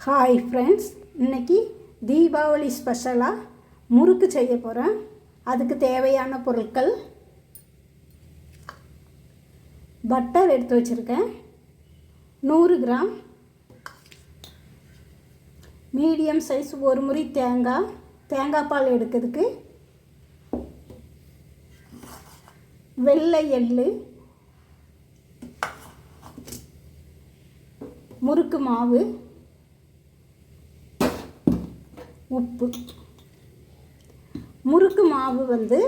Hi friends இன்னைக்கு தீபாவளி ஸ்பெஷலாக முறுக்கு செய்ய போகிறேன் அதுக்கு தேவையான பொருட்கள் பட்டர் எடுத்து வச்சுருக்கேன். நூறு கிராம் மீடியம் சைஸ் ஒரு முறி தேங்காய் தேங்காய் பால் எடுக்கிறதுக்கு வெள்ளை எள்ளு முறுக்கு மாவு உப்பு. முறுக்கு மாவு வந்து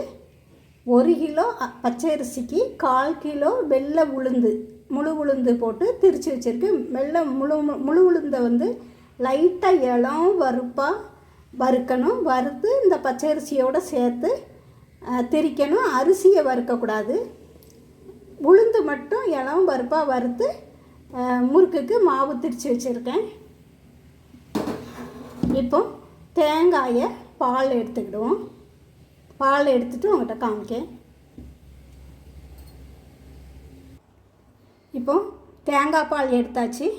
ஒரு கிலோ அ- பச்சை அரிசிக்கு கால் கிலோ வெள்ளை உளுந்து முழு உளுந்து போட்டு திரிச்சு வச்சுருக்கு வெள்ளை முழு முழு உளுந்தை வந்து லைட்டாக இளம் வறுப்பாக வறுக்கணும். வறுத்து இந்த பச்சை அரிசியோடு சேர்த்து திரிக்கணும். அரிசியை வறுக்கக்கூடாது உளுந்து மட்டும் இளம் பருப்பாக வறுத்து முறுக்குக்கு மாவு திரித்து வச்சுருக்கேன். இப்போ தேங்காயை பால் எடுத்துக்கிடுவோம். பால் எடுத்துட்டு உங்கள்கிட்ட காமிக்கேன். இப்போ தேங்காய் பால் எடுத்தாச்சு.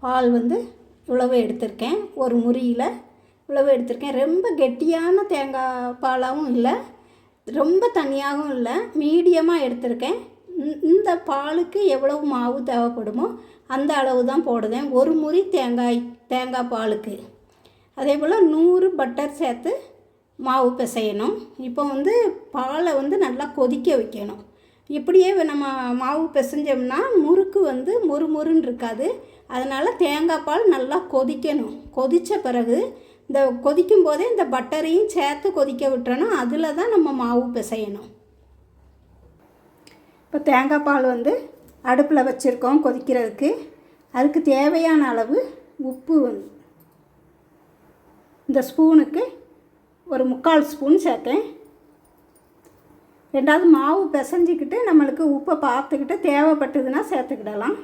பால் வந்து இவ்வளவு எடுத்திருக்கேன். ஒரு முறியில் இவ்வளவு எடுத்திருக்கேன். ரொம்ப கெட்டியான தேங்காய் பாலாகவும் இல்லை. ரொம்ப தனியாகவும் இல்லை. மீடியமாக எடுத்திருக்கேன். இந்த- இந்த பாலுக்கு எவ்வளவு மாவு தேவைப்படுமோ அந்த அளவு தான் போடுவேன். ஒரு முறி தேங்காய் தேங்காய் பாலுக்கு. அதே போல் நூறு பட்டர் சேர்த்து மாவு பிசையணும். இப்போ வந்து பாலை வந்து நல்லா கொதிக்க வைக்கணும். இப்படியே நம்ம மாவு பிசைஞ்சோம்னா முறுக்கு வந்து முறுமுறுன்னு இருக்காது. அதனால் தேங்காய் பால் நல்லா கொதிக்கணும். கொதித்த பிறகு இந்த கொதிக்கும் போதே இந்த பட்டரையும் சேர்த்து கொதிக்க விட்டுறணும். அதில் தான் நம்ம மாவு பிசையணும். இப்போ தேங்காய் பால் வந்து அடுப்பில் வச்சுருக்கோம் கொதிக்கிறதுக்கு. அதுக்கு தேவையான அளவு உப்பு வந்து இந்த ஸ்பூனுக்கு ஒரு முக்கால் ஸ்பூன் சேர்த்தேன். ரெண்டாவது மாவு பிசைஞ்சிக்கிட்டு நம்மளுக்கு உப்பை பார்த்துக்கிட்டு தேவைப்பட்டதுன்னா சேர்த்துக்கிடலாம்.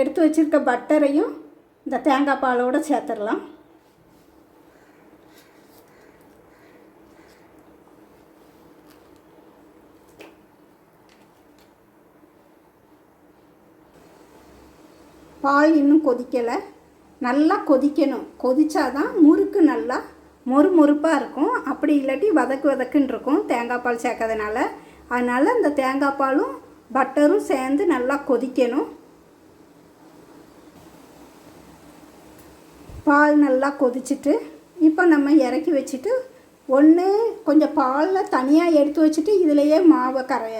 எடுத்து வச்சிருக்க பட்டரையும் இந்த தேங்காய் பாலோடு சேர்த்துடலாம். பால் இன்னும் கொதிக்கலை. நல்லா கொதிக்கணும். கொதித்தா தான் முறுக்கு நல்லா மொறு மொறுப்பாக இருக்கும். அப்படி இல்லாட்டி வதக்கு வதக்குன்னு இருக்கும் தேங்காய் பால் சேர்க்கறதுனால அதனால் அந்த தேங்காய் பாலும் பட்டரும் சேர்ந்து நல்லா கொதிக்கணும். பால் நல்லா கொதிச்சிட்டு இப்போ நம்ம இறக்கி வச்சுட்டு ஒன்று கொஞ்சம் பாலில் தனியாக எடுத்து வச்சுட்டு இதிலையே மாவை கரைய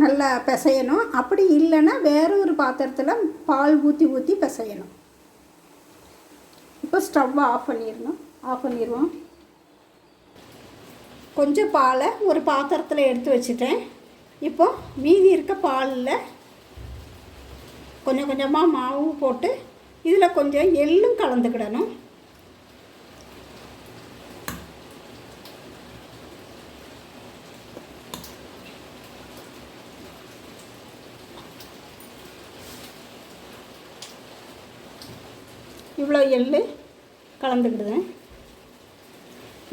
நல்லா பிசையணும். அப்படி இல்லைன்னா வேற ஒரு பாத்திரத்தில் பால் ஊற்றி ஊற்றி பிசையணும். இப்போ ஸ்டவ்வை ஆஃப் பண்ணிடணும். ஆஃப் பண்ணிடுவோம். கொஞ்சம் பாலை ஒரு பாத்திரத்தில் எடுத்து வச்சுட்டேன். இப்போ மீதி இருக்க பாலில் கொஞ்சம் கொஞ்சமாக மாவு போட்டு இதில் கொஞ்சம் எள்ளும் கலந்துக்கிடணும். இவ்வளோ எள் கலந்துக்கிடுவேன்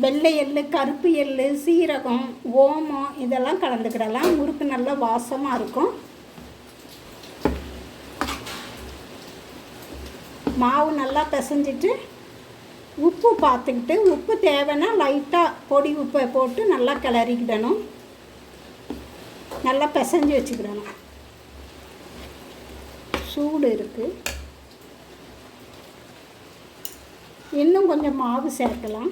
வெள்ளை எள்ளு கருப்பு எள்ளு சீரகம் ஓமம் இதெல்லாம் கலந்துக்கிடலாம். முறுக்கு நல்லா வாசமாக இருக்கும். மாவு நல்லா பிசைஞ்சிட்டு உப்பு பார்த்துக்கிட்டு உப்பு தேவைன்னா லைட்டாக பொடி உப்பை போட்டு நல்லா கிளறிக்கிடணும். நல்லா பிசைஞ்சு வச்சுக்கிடணும். சூடு இருக்குது இன்னும் கொஞ்சம் மாவு சேர்க்கலாம்.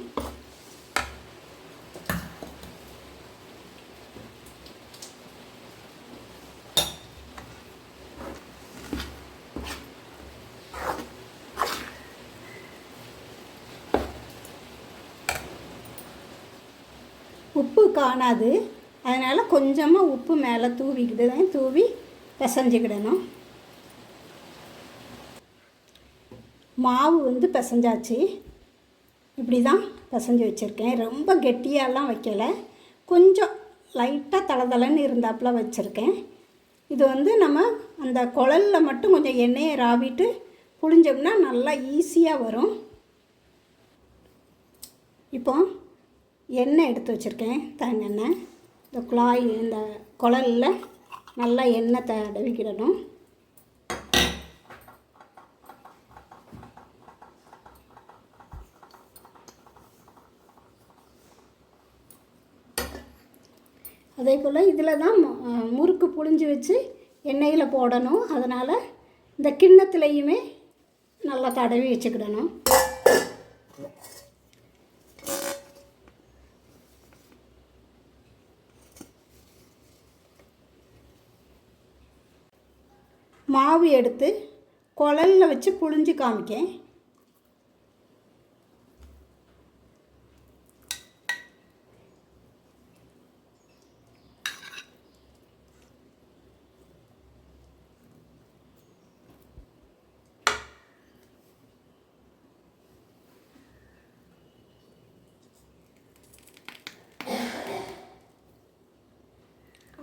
உப்பு காணாது. அதனால் கொஞ்சமாக உப்பு மேலே தூவிக்கிட்டு தான் தூவி பிசைஞ்சிக்கிடணும். மாவு வந்து பிசைஞ்சாச்சு. இப்படி தான் பிசைஞ்சு வச்சுருக்கேன். ரொம்ப கெட்டியாலாம் வைக்கலை. கொஞ்சம் லைட்டாக தளதளன்னு இருந்தாப்புல வச்சுருக்கேன். இது வந்து நம்ம அந்த குழலில் மட்டும் கொஞ்சம் எண்ணெயை ராவிட்டு புளிஞ்சோம்னா நல்லா ஈஸியாக வரும். இப்போ எண்ணெய் எடுத்து வச்சுருக்கேன். தேங்காய் எண்ணெய். இந்த குழாய் இந்த குழலில் நல்லா எண்ணெய் தடவிக்கிடணும். அதே போல் இதில் தான் முறுக்கு புழிஞ்சு வச்சு எண்ணெயில் போடணும். அதனால் இந்த கிண்ணத்துலேயுமே நல்லா தடவி வச்சுக்கிடணும். மாவு எடுத்து குழலில் வச்சு புழிஞ்சு காமிக்கேன்.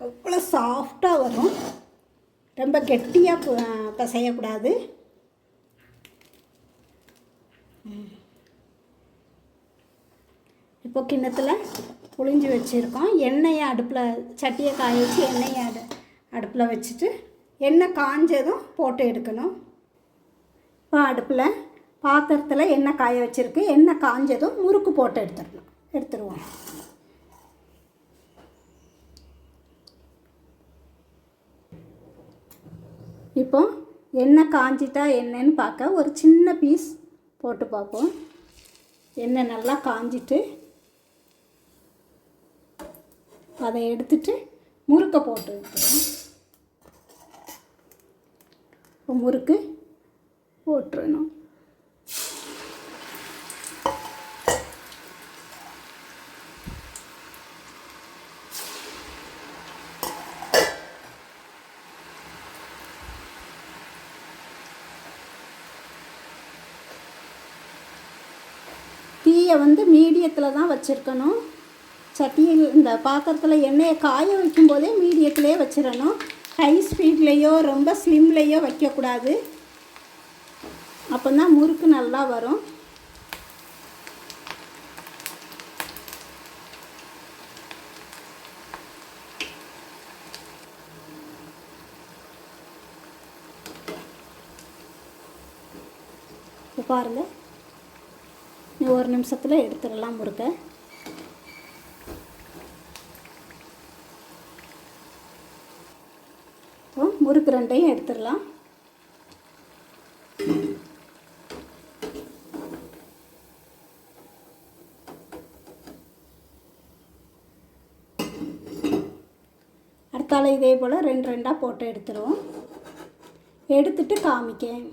அவ்வளோ சாஃப்டாக வரும். ரொம்ப கெட்டியாக பிசையக்கூடாது. இப்போ கிண்ணத்தில் புழிஞ்சு வச்சுருக்கோம். எண்ணெயை அடுப்பில் சட்டியை காய வச்சு எண்ணெயை அடு அடுப்பில் வச்சுட்டு எண்ணெய் காஞ்சதும் போட்டு எடுக்கணும். இப்போ அடுப்பில் பாத்திரத்தில் எண்ணெய் காய வச்சுருக்கு. எண்ணெய் காஞ்சதும் முறுக்கு போட்டு எடுத்துடணும். எடுத்துருவோம். இப்போ எண்ணெய் காஞ்சிட்டா என்னன்னு பார்க்க ஒரு சின்ன பீஸ் போட்டு பார்ப்போம். எண்ணெய் நல்லா காஞ்சிட்டு அதை எடுத்துட்டு முறுக்க போட்டு வைக்கிறோம். இப்போ முறுக்கு போட்டுறணும். சட்டியை வந்து மீடியத்தில் தான் வச்சுருக்கணும். சட்டியில் இந்த பாத்திரத்தில் எண்ணெயை காய வைக்கும் போதே வச்சிடணும். ஹை ஸ்பீட்லேயோ ரொம்ப ஸ்லிம்லேயோ வைக்கக்கூடாது. அப்போ தான் முறுக்கு நல்லா வரும். பாருங்கள் ஒரு நிமிஷத்தில் எடுத்துடலாம் முறுக்கை இப்போ முறுக்கு ரெண்டையும் எடுத்துடலாம். அடுத்தால இதே போல் ரெண்டு ரெண்டாக போட்டு எடுத்துருவோம் எடுத்துட்டு காமிக்கேன்.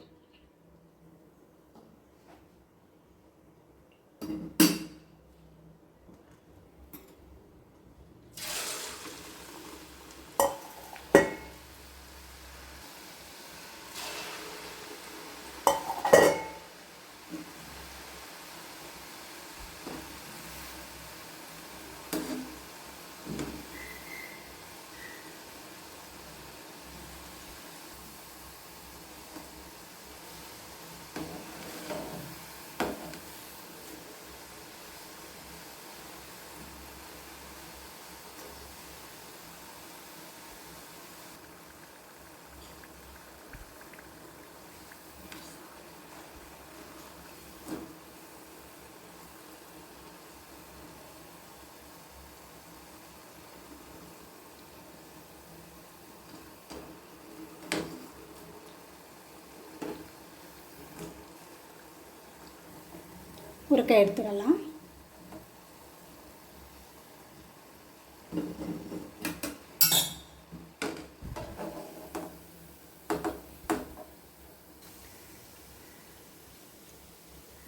உருக்க எடுத்துடலாம்.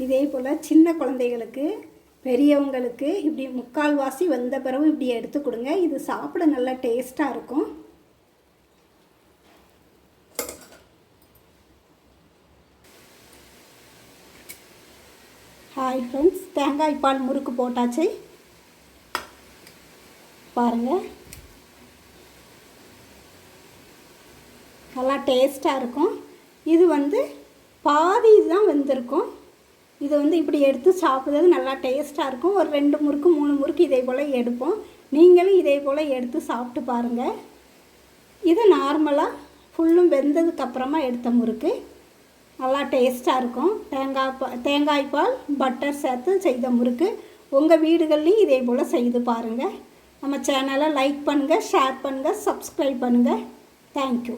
இதே போல் சின்ன குழந்தைகளுக்கு பெரியவங்களுக்கு இப்படி முக்கால்வாசி வந்த பிறகு இப்படி எடுத்து கொடுங்க. இது சாப்பிட நல்லா டேஸ்ட்டாக இருக்கும் ஹாய் ஃப்ரெண்ட்ஸ் தேங்காய் பால் முறுக்கு போட்டாச்சு. பாருங்கள் நல்லா டேஸ்ட்டாக இருக்கும். இது வந்து பாதி தான் வெந்திருக்கும். இது வந்து இப்படி எடுத்து சாப்பிட்றது நல்லா டேஸ்ட்டாக இருக்கும். ஒரு ரெண்டு முறுக்கு மூணு முறுக்கு இதே போல் எடுப்போம். நீங்களும் இதே போல் எடுத்து சாப்பிட்டு பாருங்கள் இது நார்மலாக ஃபுல்லும் வெந்ததுக்கப்புறமா எடுத்த முறுக்கு. நல்லா டேஸ்ட்டாக இருக்கும். தேங்காய் பா தேங்காய் பால் பட்டர் சேர்த்து செய்த முறுக்கு. உங்கள் வீடுகள்லையும் இதே போல் செய்து பாருங்கள் நம்ம சேனலை லைக் பண்ணுங்கள் ஷேர் பண்ணுங்கள் சப்ஸ்கிரைப் பண்ணுங்கள் தேங்க்யூ